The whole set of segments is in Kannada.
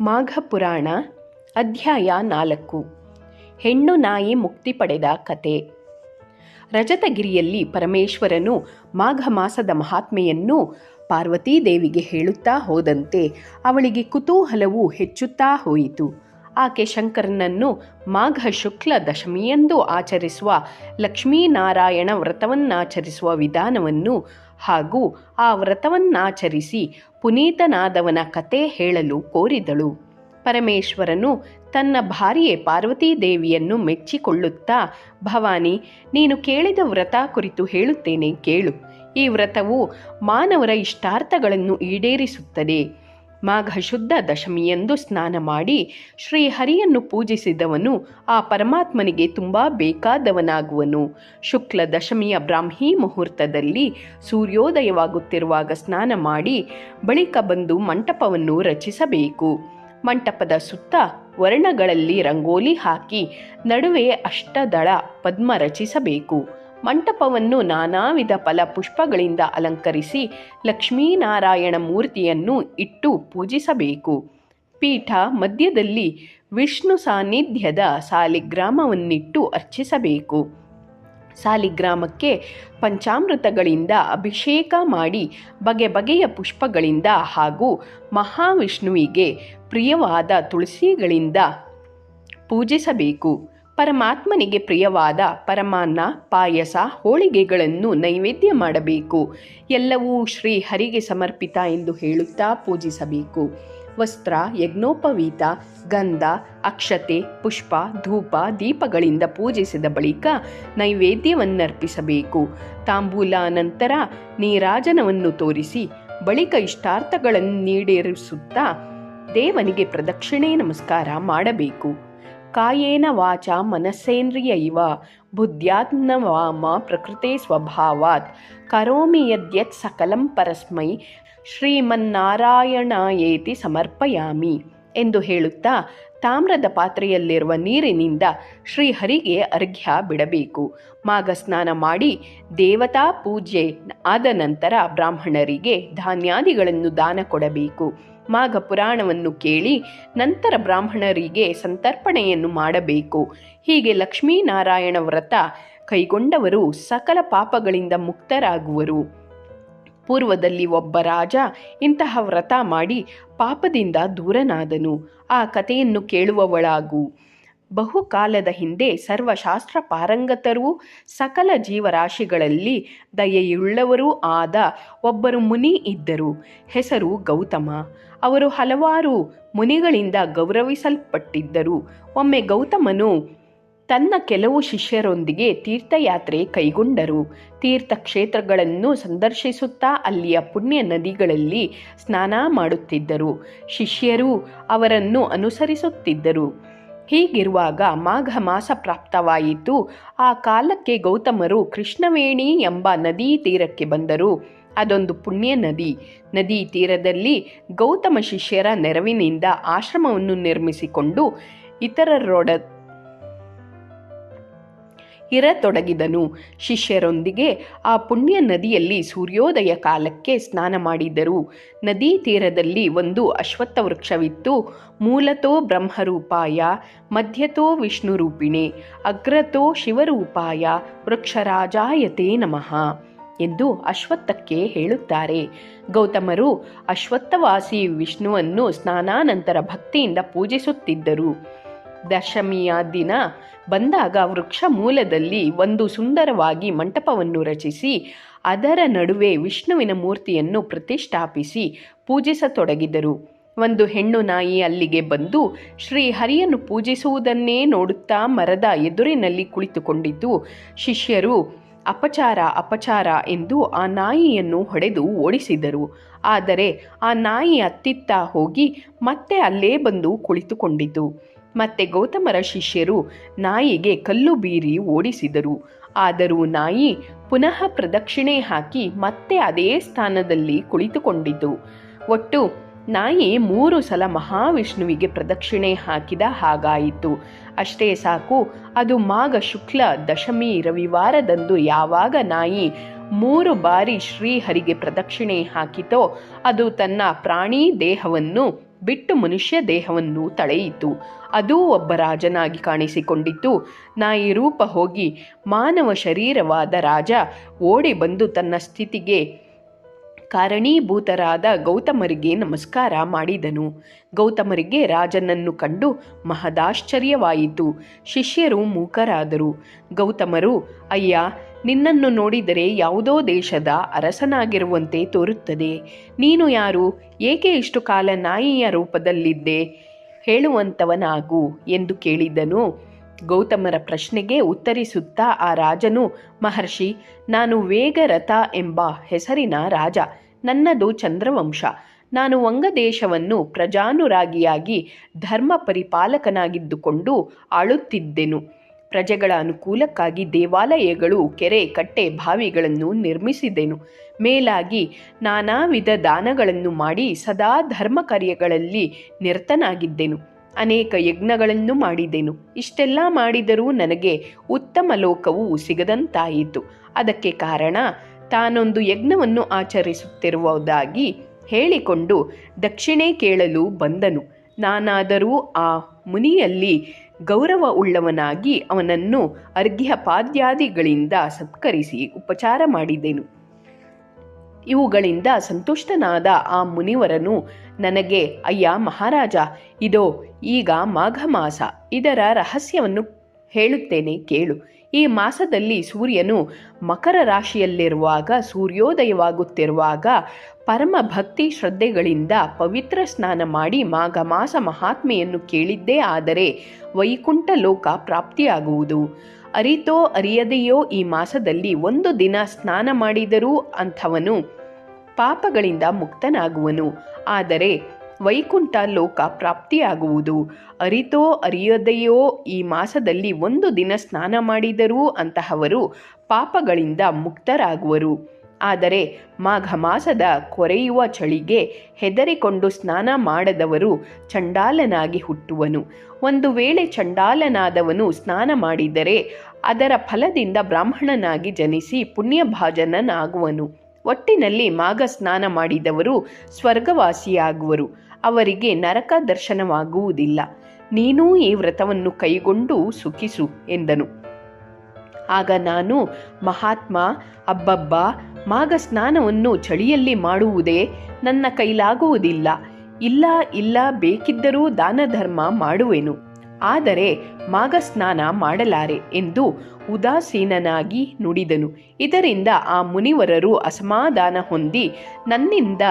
ಮಾಘ ಪುರಾಣ ಅಧ್ಯಾಯ ನಾಲ್ಕು. ಹೆಣ್ಣು ನಾಯಿ ಮುಕ್ತಿ ಪಡೆದ ಕತೆ. ರಜತಗಿರಿಯಲ್ಲಿ ಪರಮೇಶ್ವರನು ಮಾಘ ಮಾಸದ ಮಹಾತ್ಮೆಯನ್ನು ಪಾರ್ವತೀದೇವಿಗೆ ಹೇಳುತ್ತಾ ಹೋದಂತೆ ಅವಳಿಗೆ ಕುತೂಹಲವು ಹೆಚ್ಚುತ್ತಾ ಹೋಯಿತು. ಆಕೆ ಶಂಕರನನ್ನು ಮಾಘ ಶುಕ್ಲ ದಶಮಿಯಂದು ಆಚರಿಸುವ ಲಕ್ಷ್ಮೀನಾರಾಯಣ ವ್ರತವನ್ನಾಚರಿಸುವ ವಿಧಾನವನ್ನು ಹಾಗೂ ಆ ವ್ರತವನ್ನಾಚರಿಸಿ ಪುನೀತನಾದವನ ಕತೆ ಹೇಳಲು ಕೋರಿದಳು. ಪರಮೇಶ್ವರನು ತನ್ನ ಭಾರ್ಯೆ ಪಾರ್ವತೀದೇವಿಯನ್ನು ಮೆಚ್ಚಿಕೊಳ್ಳುತ್ತಾ, ಭವಾನಿ, ನೀನು ಕೇಳಿದ ವ್ರತ ಕುರಿತು ಹೇಳುತ್ತೇನೆ, ಕೇಳು. ಈ ವ್ರತವು ಮಾನವರ ಇಷ್ಟಾರ್ಥಗಳನ್ನು ಈಡೇರಿಸುತ್ತದೆ. ಮಾಘ ಶುದ್ಧ ದಶಮಿಯಂದು ಸ್ನಾನ ಮಾಡಿ ಶ್ರೀಹರಿಯನ್ನು ಪೂಜಿಸಿದವನು ಆ ಪರಮಾತ್ಮನಿಗೆ ತುಂಬ ಬೇಕಾದವನಾಗುವನು. ಶುಕ್ಲ ದಶಮಿಯ ಬ್ರಾಹ್ಮಿ ಮುಹೂರ್ತದಲ್ಲಿ ಸೂರ್ಯೋದಯವಾಗುತ್ತಿರುವಾಗ ಸ್ನಾನ ಮಾಡಿ ಬಳಿಕ ಬಂದು ಮಂಟಪವನ್ನು ರಚಿಸಬೇಕು. ಮಂಟಪದ ಸುತ್ತ ವರ್ಣಗಳಲ್ಲಿ ರಂಗೋಲಿ ಹಾಕಿ ನಡುವೆ ಅಷ್ಟದಳ ಪದ್ಮ ರಚಿಸಬೇಕು. ಮಂಟಪವನ್ನು ನಾನಾ ವಿಧ ಫಲ ಪುಷ್ಪಗಳಿಂದ ಅಲಂಕರಿಸಿ ಲಕ್ಷ್ಮೀನಾರಾಯಣ ಮೂರ್ತಿಯನ್ನು ಇಟ್ಟು ಪೂಜಿಸಬೇಕು. ಪೀಠ ಮಧ್ಯದಲ್ಲಿ ವಿಷ್ಣು ಸಾನ್ನಿಧ್ಯದ ಸಾಲಿಗ್ರಾಮವನ್ನಿಟ್ಟು ಅರ್ಚಿಸಬೇಕು. ಸಾಲಿಗ್ರಾಮಕ್ಕೆ ಪಂಚಾಮೃತಗಳಿಂದ ಅಭಿಷೇಕ ಮಾಡಿ ಬಗೆ ಬಗೆಯ ಪುಷ್ಪಗಳಿಂದ ಹಾಗೂ ಮಹಾವಿಷ್ಣುವಿಗೆ ಪ್ರಿಯವಾದ ತುಳಸಿಗಳಿಂದ ಪೂಜಿಸಬೇಕು. ಪರಮಾತ್ಮನಿಗೆ ಪ್ರಿಯವಾದ ಪರಮಾನ್ನ ಪಾಯಸ ಹೋಳಿಗೆಗಳನ್ನು ನೈವೇದ್ಯ ಮಾಡಬೇಕು. ಎಲ್ಲವೂ ಶ್ರೀ ಹರಿಗೆ ಸಮರ್ಪಿತ ಎಂದು ಹೇಳುತ್ತಾ ಪೂಜಿಸಬೇಕು. ವಸ್ತ್ರ, ಯಜ್ಞೋಪವೀತ, ಗಂಧ, ಅಕ್ಷತೆ, ಪುಷ್ಪ, ಧೂಪ, ದೀಪಗಳಿಂದ ಪೂಜಿಸಿದ ಬಳಿಕ ನೈವೇದ್ಯವನ್ನರ್ಪಿಸಬೇಕು. ತಾಂಬೂಲ ನಂತರ ನೀರಾಜನವನ್ನು ತೋರಿಸಿ ಬಳಿಕ ಇಷ್ಟಾರ್ಥಗಳನ್ನು ನೀಡೇರಿಸುತ್ತಾ ದೇವನಿಗೆ ಪ್ರದಕ್ಷಿಣೆ ನಮಸ್ಕಾರ ಮಾಡಬೇಕು. ಕಾಯೇನ ವಾಚ ಮನಸ್ಸೇಂದ್ರಿಯ ಇವ, ಬುದ್ಧ್ಯಾತ್ಮವಾಮ ಪ್ರಕೃತೆ ಸ್ವಭಾವಾತ್. ಕರೋಮಿ ಯದ್ಯತ್ ಸಕಲಂ ಪರಸ್ಮೈ, ಶ್ರೀಮನ್ನಾರಾಯಣಯೇತಿ ಸಮರ್ಪಯಾಮಿ. ಎಂದು ಹೇಳುತ್ತಾ ತಾಮ್ರದ ಪಾತ್ರೆಯಲ್ಲಿರುವ ನೀರಿನಿಂದ ಶ್ರೀಹರಿಗೆ ಅರ್ಘ್ಯ ಬಿಡಬೇಕು. ಮಾಘ ಸ್ನಾನ ಮಾಡಿ ದೇವತಾ ಪೂಜೆ ಆದ ನಂತರ ಬ್ರಾಹ್ಮಣರಿಗೆ ಧಾನ್ಯಾದಿಗಳನ್ನು ದಾನ ಕೊಡಬೇಕು. ಮಾಘ ಪುರಾಣವನ್ನು ಕೇಳಿ ನಂತರ ಬ್ರಾಹ್ಮಣರಿಗೆ ಸಂತರ್ಪಣೆಯನ್ನು ಮಾಡಬೇಕು. ಹೀಗೆ ಲಕ್ಷ್ಮೀನಾರಾಯಣ ವ್ರತ ಕೈಗೊಂಡವರು ಸಕಲ ಪಾಪಗಳಿಂದ ಮುಕ್ತರಾಗುವರು. ಪೂರ್ವದಲ್ಲಿ ಒಬ್ಬ ರಾಜ ಇಂತಹ ವ್ರತ ಮಾಡಿ ಪಾಪದಿಂದ ದೂರನಾದನು. ಆ ಕಥೆಯನ್ನು ಕೇಳುವವಳಾಗು. ಬಹುಕಾಲದ ಹಿಂದೆ ಸರ್ವಶಾಸ್ತ್ರ ಪಾರಂಗತರೂ ಸಕಲ ಜೀವರಾಶಿಗಳಲ್ಲಿ ದಯೆಯುಳ್ಳವರೂ ಆದ ಒಬ್ಬರು ಮುನಿ ಇದ್ದರು. ಹೆಸರು ಗೌತಮ. ಅವರು ಹಲವಾರು ಮುನಿಗಳಿಂದ ಗೌರವಿಸಲ್ಪಟ್ಟಿದ್ದರು. ಒಮ್ಮೆ ಗೌತಮನು ತನ್ನ ಕೆಲವು ಶಿಷ್ಯರೊಂದಿಗೆ ತೀರ್ಥಯಾತ್ರೆ ಕೈಗೊಂಡರು. ತೀರ್ಥಕ್ಷೇತ್ರಗಳನ್ನು ಸಂದರ್ಶಿಸುತ್ತಾ ಅಲ್ಲಿಯ ಪುಣ್ಯ ನದಿಗಳಲ್ಲಿ ಸ್ನಾನ ಮಾಡುತ್ತಿದ್ದರು. ಶಿಷ್ಯರು ಅವರನ್ನು ಅನುಸರಿಸುತ್ತಿದ್ದರು. ಹೀಗಿರುವಾಗ ಮಾಘ ಮಾಸ ಪ್ರಾಪ್ತವಾಯಿತು. ಆ ಕಾಲಕ್ಕೆ ಗೌತಮರು ಕೃಷ್ಣವೇಣಿ ಎಂಬ ನದೀ ತೀರಕ್ಕೆ ಬಂದರು. ಅದೊಂದು ಪುಣ್ಯ ನದಿ. ನದಿ ತೀರದಲ್ಲಿ ಗೌತಮ ಶಿಷ್ಯರ ನೆರವಿನಿಂದ ಆಶ್ರಮವನ್ನು ನಿರ್ಮಿಸಿಕೊಂಡು ಇತರರೊಡ ಇರತೊಡಗಿದನು. ಶಿಷ್ಯರೊಂದಿಗೆ ಆ ಪುಣ್ಯ ನದಿಯಲ್ಲಿ ಸೂರ್ಯೋದಯ ಕಾಲಕ್ಕೆ ಸ್ನಾನ ಮಾಡಿದರು. ನದಿ ತೀರದಲ್ಲಿ ಒಂದು ಅಶ್ವತ್ಥ ವೃಕ್ಷವಿತ್ತು ಮೂಲತೋ ಬ್ರಹ್ಮರೂಪಾಯ, ಮಧ್ಯತೋ ವಿಷ್ಣುರೂಪಿಣೆ, ಅಗ್ರತೋ ಶಿವರೂಪಾಯ, ವೃಕ್ಷರಾಜಾಯತೆ ನಮಃ ಎಂದು ಅಶ್ವತ್ಥಕ್ಕೆ ಹೇಳುತ್ತಾರೆ. ಗೌತಮರು ಅಶ್ವತ್ಥವಾಸಿ ವಿಷ್ಣುವನ್ನು ಸ್ನಾನಾನಂತರ ಭಕ್ತಿಯಿಂದ ಪೂಜಿಸುತ್ತಿದ್ದರು. ದಶಮಿಯ ದಿನ ಬಂದಾಗ ವೃಕ್ಷ ಮೂಲದಲ್ಲಿ ಒಂದು ಸುಂದರವಾಗಿ ಮಂಟಪವನ್ನು ರಚಿಸಿ, ಅದರ ನಡುವೆ ವಿಷ್ಣುವಿನ ಮೂರ್ತಿಯನ್ನು ಪ್ರತಿಷ್ಠಾಪಿಸಿ ಪೂಜಿಸತೊಡಗಿದರು. ಒಂದು ಹೆಣ್ಣು ನಾಯಿ ಅಲ್ಲಿಗೆ ಬಂದು ಶ್ರೀ ಹರಿಯನ್ನು ಪೂಜಿಸುವುದನ್ನೇ ನೋಡುತ್ತಾ ಮರದ ಎದುರಿನಲ್ಲಿ ಕುಳಿತುಕೊಂಡಿತು. ಶಿಷ್ಯರು ಅಪಚಾರ ಅಪಚಾರ ಎಂದು ಆ ನಾಯಿಯನ್ನು ಹೊಡೆದು ಓಡಿಸಿದರು. ಆದರೆ ಆ ನಾಯಿ ಅತ್ತಿತ್ತ ಹೋಗಿ ಮತ್ತೆ ಅಲ್ಲೇ ಬಂದು ಕುಳಿತುಕೊಂಡಿತು. ಮತ್ತೆ ಗೌತಮರ ಶಿಷ್ಯರು ನಾಯಿಗೆ ಕಲ್ಲು ಬೀರಿ ಓಡಿಸಿದರು. ಆದರೂ ನಾಯಿ ಪುನಃ ಪ್ರದಕ್ಷಿಣೆ ಹಾಕಿ ಮತ್ತೆ ಅದೇ ಸ್ಥಾನದಲ್ಲಿ ಕುಳಿತುಕೊಂಡಿತು. ಒಟ್ಟು ನಾಯಿ ಮೂರು ಸಲ ಮಹಾವಿಷ್ಣುವಿಗೆ ಪ್ರದಕ್ಷಿಣೆ ಹಾಕಿದ ಹಾಗಾಯಿತು. ಅಷ್ಟೇ ಸಾಕು, ಅದು ಮಾಘ ಶುಕ್ಲ ದಶಮಿ ರವಿವಾರದಂದು ಯಾವಾಗ ನಾಯಿ ಮೂರು ಬಾರಿ ಶ್ರೀಹರಿಗೆ ಪ್ರದಕ್ಷಿಣೆ ಹಾಕಿತೋ, ಅದು ತನ್ನ ಪ್ರಾಣಿ ದೇಹವನ್ನು ಬಿಟ್ಟು ಮನುಷ್ಯ ದೇಹವನ್ನು ತಳೆಯಿತು. ಅದೂ ಒಬ್ಬ ರಾಜನಾಗಿ ಕಾಣಿಸಿಕೊಂಡಿತು. ನಾಯಿ ರೂಪ ಹೋಗಿ ಮಾನವ ಶರೀರವಾದ ರಾಜ ಓಡಿ ಬಂದು ತನ್ನ ಸ್ಥಿತಿಗೆ ಕಾರಣೀಭೂತರಾದ ಗೌತಮರಿಗೆ ನಮಸ್ಕಾರ ಮಾಡಿದನು. ಗೌತಮರಿಗೆ ರಾಜನನ್ನು ಕಂಡು ಮಹದಾಶ್ಚರ್ಯವಾಯಿತು. ಶಿಷ್ಯರು ಮೂಕರಾದರು. ಗೌತಮರು, ಅಯ್ಯ, ನಿನ್ನನ್ನು ನೋಡಿದರೆ ಯಾವುದೋ ದೇಶದ ಅರಸನಾಗಿರುವಂತೆ ತೋರುತ್ತದೆ. ನೀನು ಯಾರು? ಏಕೆ ಇಷ್ಟು ಕಾಲ ನಾಯಿಯ ರೂಪದಲ್ಲಿದ್ದೆ? ಹೇಳುವಂಥವನಾಗು ಎಂದು ಕೇಳಿದನು. ಗೌತಮರ ಪ್ರಶ್ನೆಗೆ ಉತ್ತರಿಸುತ್ತಾ ಆ ರಾಜನು, ಮಹರ್ಷಿ, ನಾನು ವೇಗರಥ ಎಂಬ ಹೆಸರಿನ ರಾಜ. ನನ್ನದು ಚಂದ್ರವಂಶ. ನಾನು ವಂಗದೇಶವನ್ನು ಪ್ರಜಾನುರಾಗಿಯಾಗಿ ಧರ್ಮ ಪರಿಪಾಲಕನಾಗಿದ್ದುಕೊಂಡು ಆಳುತ್ತಿದ್ದೆನು. ಪ್ರಜೆಗಳ ಅನುಕೂಲಕ್ಕಾಗಿ ದೇವಾಲಯಗಳು, ಕೆರೆ, ಕಟ್ಟೆ, ಬಾವಿಗಳನ್ನು ನಿರ್ಮಿಸಿದೆನು. ಮೇಲಾಗಿ ನಾನಾ ವಿಧ ದಾನಗಳನ್ನು ಮಾಡಿ ಸದಾ ಧರ್ಮ ಕಾರ್ಯಗಳಲ್ಲಿ ನಿರತನಾಗಿದ್ದೆನು. ಅನೇಕ ಯಜ್ಞಗಳನ್ನು ಮಾಡಿದೆನು. ಇಷ್ಟೆಲ್ಲ ಮಾಡಿದರೂ ನನಗೆ ಉತ್ತಮ ಲೋಕವು ಸಿಗದಂತಾಯಿತು. ಅದಕ್ಕೆ ಕಾರಣ ತಾನೊಂದು ಯಜ್ಞವನ್ನು ಆಚರಿಸುತ್ತಿರುವುದಾಗಿ ಹೇಳಿಕೊಂಡು ದಕ್ಷಿಣೆ ಕೇಳಲು ಬಂದನು. ನಾನಾದರೂ ಆ ಮುನಿಯಲ್ಲಿ ಗೌರವ ಉಳ್ಳವನಾಗಿ ಅವನನ್ನು ಅರ್ಘ್ಯಪಾದ್ಯಾದಿಗಳಿಂದ ಸತ್ಕರಿಸಿ ಉಪಚಾರ ಮಾಡಿದೆನು. ಇವುಗಳಿಂದ ಸಂತುಷ್ಟನಾದ ಆ ಮುನಿವರನು ನನಗೆ, ಅಯ್ಯ ಮಹಾರಾಜ, ಇದೋ, ಈಗ ಮಾಘ ಮಾಸ ಇದರ ರಹಸ್ಯವನ್ನು ಹೇಳುತ್ತೇನೆ, ಕೇಳು. ಈ ಮಾಸದಲ್ಲಿ ಸೂರ್ಯನು ಮಕರ ರಾಶಿಯಲ್ಲಿರುವಾಗ, ಸೂರ್ಯೋದಯವಾಗುತ್ತಿರುವಾಗ ಪರಮ ಭಕ್ತಿ ಶ್ರದ್ಧೆಗಳಿಂದ ಪವಿತ್ರ ಸ್ನಾನ ಮಾಡಿ ಮಾಘ ಮಾಸ ಮಹಾತ್ಮೆಯನ್ನು ಕೇಳಿದ್ದೇ ಆದರೆ ವೈಕುಂಠ ಲೋಕ ಪ್ರಾಪ್ತಿಯಾಗುವುದು. ಅರಿತೋ ಅರಿಯದೆಯೋ ಈ ಮಾಸದಲ್ಲಿ ಒಂದು ದಿನ ಸ್ನಾನ ಮಾಡಿದರೂ ಅಂಥವನು ಪಾಪಗಳಿಂದ ಮುಕ್ತನಾಗುವನು. ಆದರೆ ವೈಕುಂಠ ಲೋಕ ಪ್ರಾಪ್ತಿಯಾಗುವುದು. ಅರಿತೋ ಅರಿಯದೆಯೋ ಈ ಮಾಸದಲ್ಲಿ ಒಂದು ದಿನ ಸ್ನಾನ ಮಾಡಿದರೂ ಅಂತಹವರು ಪಾಪಗಳಿಂದ ಮುಕ್ತರಾಗುವರು. ಆದರೆ ಮಾಘ ಮಾಸದ ಕೊರೆಯುವ ಚಳಿಗೆ ಹೆದರಿಕೊಂಡು ಸ್ನಾನ ಮಾಡದವರು ಚಂಡಾಲನಾಗಿ ಹುಟ್ಟುವನು. ಒಂದು ವೇಳೆ ಚಂಡಾಲನಾದವನು ಸ್ನಾನ ಮಾಡಿದರೆ ಅದರ ಫಲದಿಂದ ಬ್ರಾಹ್ಮಣನಾಗಿ ಜನಿಸಿ ಪುಣ್ಯಭಾಜನನಾಗುವನು. ಒಟ್ಟಿನಲ್ಲಿ ಮಾಘ ಸ್ನಾನ ಮಾಡಿದವರು ಸ್ವರ್ಗವಾಸಿಯಾಗುವರು. ಅವರಿಗೆ ನರಕ ದರ್ಶನವಾಗುವುದಿಲ್ಲ. ನೀನೂ ಈ ವ್ರತವನ್ನು ಕೈಗೊಂಡು ಸುಖಿಸು ಎಂದನು. ಆಗ ನಾನು, ಮಹಾತ್ಮ, ಅಬ್ಬಬ್ಬ, ಮಾಘ ಸ್ನಾನವನ್ನು ಚಳಿಯಲ್ಲಿ ಮಾಡುವುದೇ ನನ್ನ ಕೈಲಾಗುವುದಿಲ್ಲ. ಇಲ್ಲ ಇಲ್ಲ, ಬೇಕಿದ್ದರೂ ದಾನ ಧರ್ಮ ಮಾಡುವೆನು. ಆದರೆ ಮಾಘ ಸ್ನಾನ ಮಾಡಲಾರೆ ಎಂದು ಉದಾಸೀನನಾಗಿ ನುಡಿದನು. ಇದರಿಂದ ಆ ಮುನಿವರರು ಅಸಮಾಧಾನ ಹೊಂದಿ ನನ್ನಿಂದ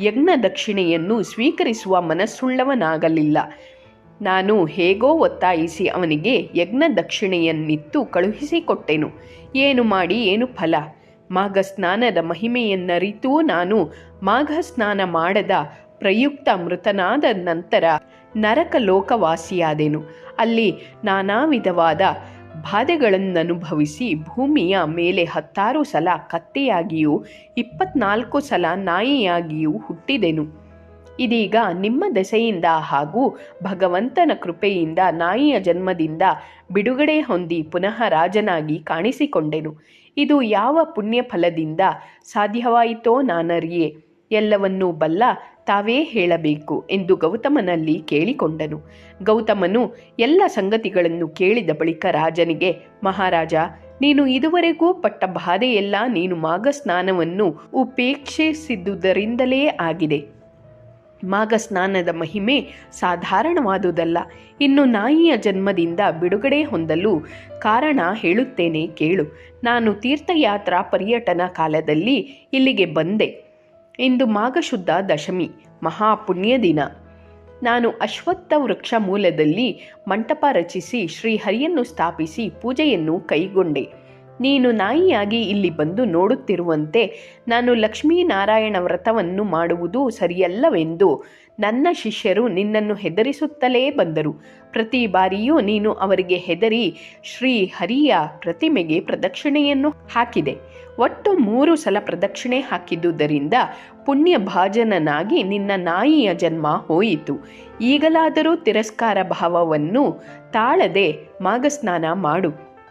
ಯಜ್ಞ ದಕ್ಷಿಣೆಯನ್ನು ಸ್ವೀಕರಿಸುವ ಮನಸ್ಸುಳ್ಳವನಾಗಲಿಲ್ಲ. ನಾನು ಹೇಗೋ ಒತ್ತಾಯಿಸಿ ಅವನಿಗೆ ಯಜ್ಞ ದಕ್ಷಿಣೆಯನ್ನಿತ್ತು ಕಳುಹಿಸಿಕೊಟ್ಟೆನು. ಏನು ಮಾಡಿ, ಏನು ಫಲ? ಮಾಘ ಸ್ನಾನದ ಮಹಿಮೆಯನ್ನರಿತು ನಾನು ಮಾಘ ಸ್ನಾನ ಮಾಡದ ಪ್ರಯುಕ್ತ ಮೃತನಾದ ನಂತರ ನರಕ ಲೋಕವಾಸಿಯಾದೆನು. ಅಲ್ಲಿ ನಾನಾ ವಿಧವಾದ ಬಾಧೆಗಳನ್ನನುಭವಿಸಿ ಭೂಮಿಯ ಮೇಲೆ ಹತ್ತಾರು ಸಲ ಕತ್ತೆಯಾಗಿಯೂ ಇಪ್ಪತ್ನಾಲ್ಕು ಸಲ ನಾಯಿಯಾಗಿಯೂ ಹುಟ್ಟಿದೆನು. ಇದೀಗ ನಿಮ್ಮ ದೆಸೆಯಿಂದ ಹಾಗೂ ಭಗವಂತನ ಕೃಪೆಯಿಂದ ನಾಯಿಯ ಜನ್ಮದಿಂದ ಬಿಡುಗಡೆ ಹೊಂದಿ ಪುನಃ ರಾಜನಾಗಿ ಕಾಣಿಸಿಕೊಂಡೆನು. ಇದು ಯಾವ ಪುಣ್ಯ ಫಲದಿಂದ ಸಾಧ್ಯವಾಯಿತೋ ನಾನರಿಯೇ. ಎಲ್ಲವನ್ನೂ ಬಲ್ಲ ತಾವೇ ಹೇಳಬೇಕು ಎಂದು ಗೌತಮನಲ್ಲಿ ಕೇಳಿಕೊಂಡನು. ಗೌತಮನು ಎಲ್ಲ ಸಂಗತಿಗಳನ್ನು ಕೇಳಿದ ಬಳಿಕ ರಾಜನಿಗೆ, ಮಹಾರಾಜ, ನೀನು ಇದುವರೆಗೂ ಪಟ್ಟ ಬಾಧೆಯೆಲ್ಲ ನೀನು ಮಾಘ ಸ್ನಾನವನ್ನು ಉಪೇಕ್ಷಿಸಿದ್ದುದರಿಂದಲೇ ಆಗಿದೆ. ಮಾಘ ಸ್ನಾನದ ಮಹಿಮೆ ಸಾಧಾರಣವಾದುದಲ್ಲ. ಇನ್ನು ನಾಯಿಯ ಜನ್ಮದಿಂದ ಬಿಡುಗಡೆ ಹೊಂದಲು ಕಾರಣ ಹೇಳುತ್ತೇನೆ ಕೇಳು. ನಾನು ತೀರ್ಥಯಾತ್ರಾ ಪರ್ಯಟನ ಕಾಲದಲ್ಲಿ ಇಲ್ಲಿಗೆ ಬಂದೆ. ಇಂದು ಮಾಘಶುದ್ಧ ದಶಮಿ, ಮಹಾಪುಣ್ಯ ದಿನ. ನಾನು ಅಶ್ವತ್ಥ ವೃಕ್ಷ ಮೂಲದಲ್ಲಿ ಮಂಟಪ ರಚಿಸಿ ಶ್ರೀಹರಿಯನ್ನು ಸ್ಥಾಪಿಸಿ ಪೂಜೆಯನ್ನು ಕೈಗೊಂಡೆ. ನೀನು ನಾಯಿಯಾಗಿ ಇಲ್ಲಿ ಬಂದು ನೋಡುತ್ತಿರುವಂತೆ ನಾನು ಲಕ್ಷ್ಮೀನಾರಾಯಣ ವ್ರತವನ್ನು ಮಾಡುವುದು ಸರಿಯಲ್ಲವೆಂದು ನನ್ನ ಶಿಷ್ಯರು ನಿನ್ನನ್ನು ಹೆದರಿಸುತ್ತಲೇ ಬಂದರು. ಪ್ರತಿ ಬಾರಿಯೂ ನೀನು ಅವರಿಗೆ ಹೆದರಿ ಶ್ರೀ ಹರಿಯ ಪ್ರತಿಮೆಗೆ ಪ್ರದಕ್ಷಿಣೆಯನ್ನು ಹಾಕಿದೆ. ಒಟ್ಟು ಮೂರು ಸಲ ಪ್ರದಕ್ಷಿಣೆ ಹಾಕಿದ್ದುದರಿಂದ ಪುಣ್ಯ ಭಾಜನನಾಗಿ ನಿನ್ನ ನಾಯಿಯ ಜನ್ಮ ಹೋಯಿತು. ಈಗಲಾದರೂ ತಿರಸ್ಕಾರ ಭಾವವನ್ನು ತಾಳದೆ ಮಾಘಸ್ನಾನ ಮಾಡು.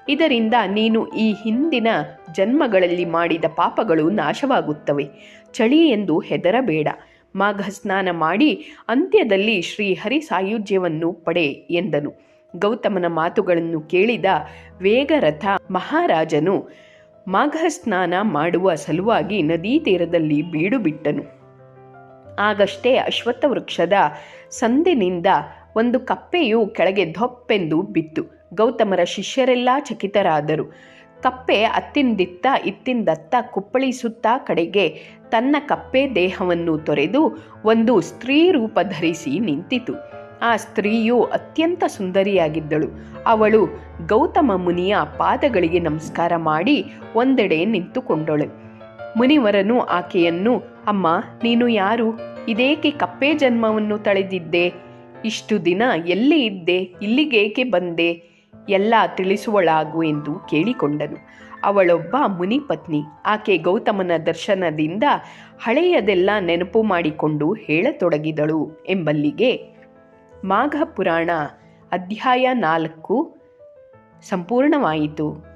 ಇದರಿಂದ ನೀನು ಈ ಹಿಂದಿನ ಜನ್ಮಗಳಲ್ಲಿ ಮಾಡಿದ ಪಾಪಗಳು ನಾಶವಾಗುತ್ತವೆ. ಚಳಿ ಎಂದು ಹೆದರಬೇಡ. ಮಾಘ ಸ್ನಾನ ಮಾಡಿ ಅಂತ್ಯದಲ್ಲಿ ಶ್ರೀಹರಿ ಸಾಯುಜ್ಯವನ್ನು ಪಡೆ ಎಂದನು. ಗೌತಮನ ಮಾತುಗಳನ್ನು ಕೇಳಿದ ವೇಗರಥ ಮಹಾರಾಜನು ಮಾಘ ಸ್ನಾನ ಮಾಡುವ ಸಲುವಾಗಿ ನದೀ ತೀರದಲ್ಲಿ ಬೀಡು ಬಿಟ್ಟನು ಆಗಷ್ಟೇ ಅಶ್ವತ್ಥ ವೃಕ್ಷದ ಸಂದಿನಿಂದ ಒಂದು ಕಪ್ಪೆಯು ಕೆಳಗೆ ಧೊಪ್ಪೆಂದು ಬಿತ್ತು. ಗೌತಮರ ಶಿಷ್ಯರೆಲ್ಲ ಚಕಿತರಾದರು. ಕಪ್ಪೆ ಅತ್ತಿಂದಿತ್ತ ಇತ್ತಿಂದತ್ತ ಕುಪ್ಪಳಿಸುತ್ತಾ ಕಡೆಗೆ ತನ್ನ ಕಪ್ಪೆ ದೇಹವನ್ನು ತೊರೆದು ಒಂದು ಸ್ತ್ರೀ ರೂಪ ಧರಿಸಿ ನಿಂತಿತು. ಆ ಸ್ತ್ರೀಯು ಅತ್ಯಂತ ಸುಂದರಿಯಾಗಿದ್ದಳು. ಅವಳು ಗೌತಮ ಮುನಿಯ ಪಾದಗಳಿಗೆ ನಮಸ್ಕಾರ ಮಾಡಿ ಒಂದೆಡೆ ನಿಂತುಕೊಂಡಳು. ಮುನಿವರನು ಆಕೆಯನ್ನು, ಅಮ್ಮ, ನೀನು ಯಾರು? ಇದೇಕೆ ಕಪ್ಪೆ ಜನ್ಮವನ್ನು ತಳೆದಿದ್ದೆ? ಇಷ್ಟು ದಿನ ಎಲ್ಲಿ ಇದ್ದೆ? ಇಲ್ಲಿಗೇಕೆ ಬಂದೆ? ಎಲ್ಲ ತಿಳಿಸುವಳಾಗು ಎಂದು ಕೇಳಿಕೊಂಡನು. ಅವಳೊಬ್ಬ ಮುನಿಪತ್ನಿ ಆಕೆ ಗೌತಮನ ದರ್ಶನದಿಂದ ಹಳೆಯದೆಲ್ಲ ನೆನಪು ಮಾಡಿಕೊಂಡು ಹೇಳತೊಡಗಿದಳು ಎಂಬಲ್ಲಿಗೆ ಮಾಘ ಪುರಾಣ ಅಧ್ಯಾಯ ನಾಲ್ಕು ಸಂಪೂರ್ಣವಾಯಿತು.